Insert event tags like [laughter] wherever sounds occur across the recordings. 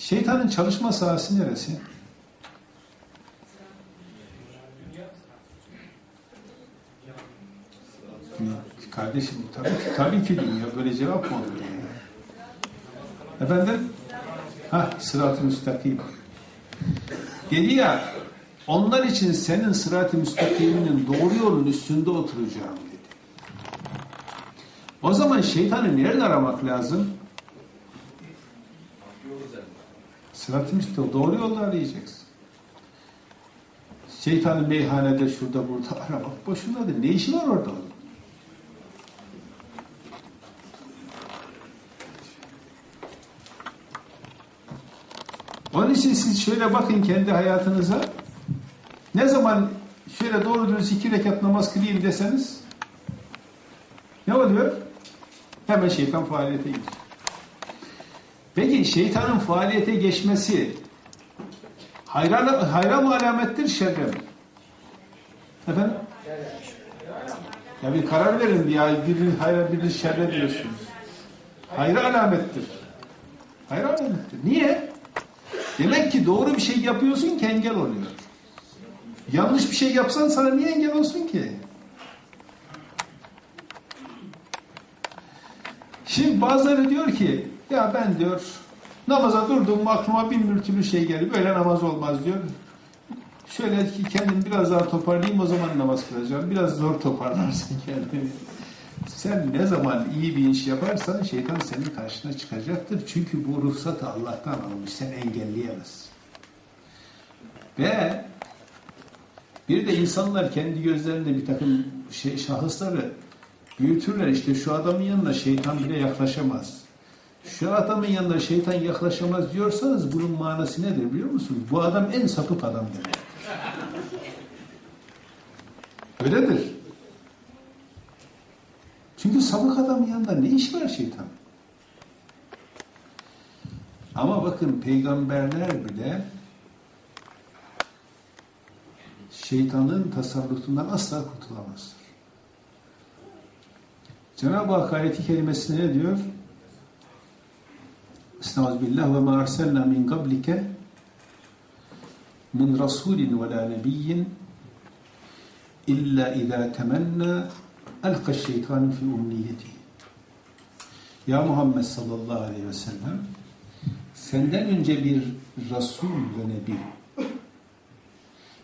Şeytanın çalışma sahası neresi? Kardeşim tabii ki, tabii ki dünya böyle cevap mı olur yani? Efendim? Hah sırat-ı müstakim. Dedi ya onlar için senin sırat-ı müstakiminin doğru yolun üstünde oturacağım dedi. O zaman şeytanı nerede aramak lazım? Sırat-ı müstakim doğru yolda arayacaksın. Şeytanı meyhanede şurada burada aramak boşunadır. Ne işi var orada onun? Onun için siz şöyle bakın kendi hayatınıza. Ne zaman şöyle doğru dürüst iki rekat namaz kılayım deseniz ne oluyor? Hemen şeytan faaliyete geçiyor. Peki şeytanın faaliyete geçmesi hayra, hayra mı alamettir, şerre mi? Efendim? Ya bir karar verin ya biri hayra biri şerre diyorsunuz. Hayra alamettir. Hayra alamettir. Niye? Demek ki doğru bir şey yapıyorsun ki engel oluyor. Yanlış bir şey yapsan sana niye engel olsun ki? Şimdi bazıları diyor ki ya ben diyor namaza durdum aklıma bin bir türlü şey geldi. Böyle namaz olmaz diyor. Şöyle ki kendim biraz daha toparlayayım o zaman namaz kılacağım. Biraz zor toparlarsın [laughs] kendini. Sen ne zaman iyi bir iş yaparsan şeytan senin karşına çıkacaktır. Çünkü bu ruhsatı Allah'tan almış. Sen engelleyemezsin. Ve bir de insanlar kendi gözlerinde bir takım şey, şahısları büyütürler. İşte şu adamın yanına şeytan bile yaklaşamaz. Şu adamın yanına şeytan yaklaşamaz diyorsanız bunun manası nedir biliyor musunuz? Bu adam en sapık adam demektir. Öyledir. Çünkü sapık adamın yanında ne iş var şeytan? Ama bakın peygamberler bile şeytanın tasarrufundan asla kurtulamazlar. Cenab-ı Hak ayeti kelimesine ne diyor? Estağfirullah. Ve ma arsalna min qablike min rasulin ve la nebiyyin illa iza temenna. Elka şeytanu fi umniyeti. Ya Muhammed sallallahu aleyhi ve sellem senden önce bir Resul ve Nebi.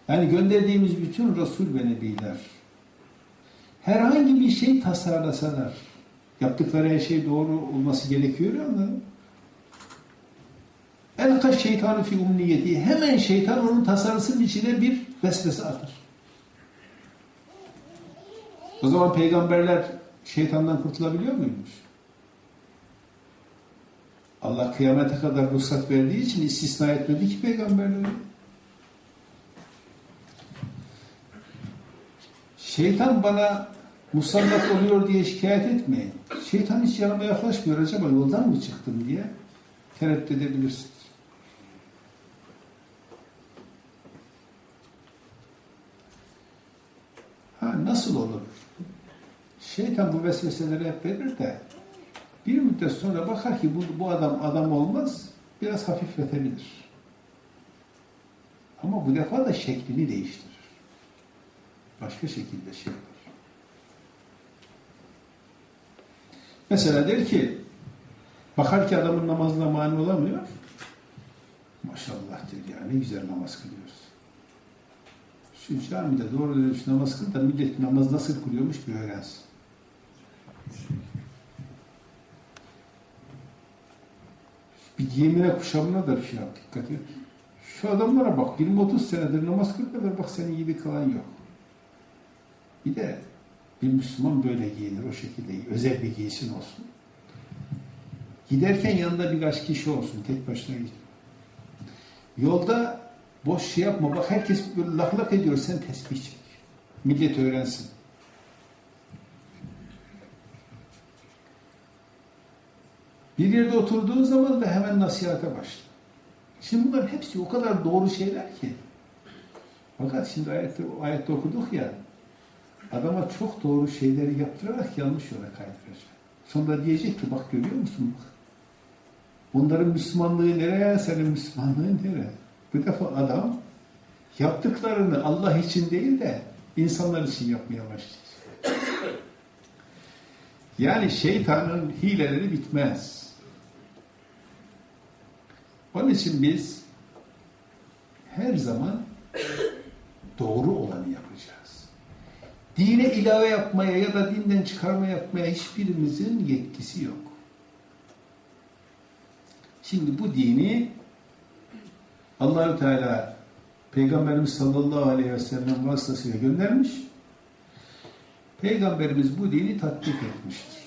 Yani gönderdiğimiz bütün Resul ve Nebiler herhangi bir şey tasarlasalar yaptıkları her şey doğru olması gerekiyor ama elka şeytanu fi umniyeti hemen şeytan onun tasarısının içine bir vesvese atar. O zaman peygamberler şeytandan kurtulabiliyor muymuş? Allah kıyamete kadar ruhsat verdiği için istisna etmedi ki peygamberleri. Şeytan bana musallat oluyor diye şikayet etmeyin. Şeytan hiç yanıma yaklaşmıyor. Acaba yoldan mı çıktım diye tereddüt edebilirsiniz. Ha, nasıl olur? Şeytan bu vesveseleri hep verir de bir müddet sonra bakar ki bu, bu adam adam olmaz, biraz hafifletebilir. Ama bu defa da şeklini değiştirir. Başka şekilde şey yapar. Mesela der ki, bakar ki adamın namazına mani olamıyor, maşallah der ya ne güzel namaz kılıyoruz. Şu camide doğru dürüst namaz kıl da millet namaz nasıl kılıyormuş bir öğrensin. Bir giyimine kuşamına da bir şey yap, dikkat et. Şu adamlara bak, 20-30 senedir namaz kılmıyorlar, bak senin gibi kılan yok. Bir de bir Müslüman böyle giyinir, o şekilde özel bir giysin olsun. Giderken yanında birkaç kişi olsun, tek başına git. Yolda boş şey yapma, bak herkes böyle laf ediyor, sen tesbih çek. Millet öğrensin. Bir yerde oturduğun zaman da hemen nasihate başla. Şimdi bunların hepsi o kadar doğru şeyler ki. Fakat şimdi ayette, ayette okuduk ya, adama çok doğru şeyleri yaptırarak yanlış yola kaydıracak. Sonra diyecek ki bak görüyor musun bak. Onların Müslümanlığı nereye, senin Müslümanlığın nereye? Bu defa adam yaptıklarını Allah için değil de insanlar için yapmaya başlayacak. Yani şeytanın hileleri bitmez. Onun için biz her zaman doğru olanı yapacağız. Dine ilave yapmaya ya da dinden çıkarma yapmaya hiçbirimizin yetkisi yok. Şimdi bu dini Allahü Teala Peygamberimiz sallallahu aleyhi ve sellem vasıtasıyla göndermiş. Peygamberimiz bu dini tatbik etmiştir.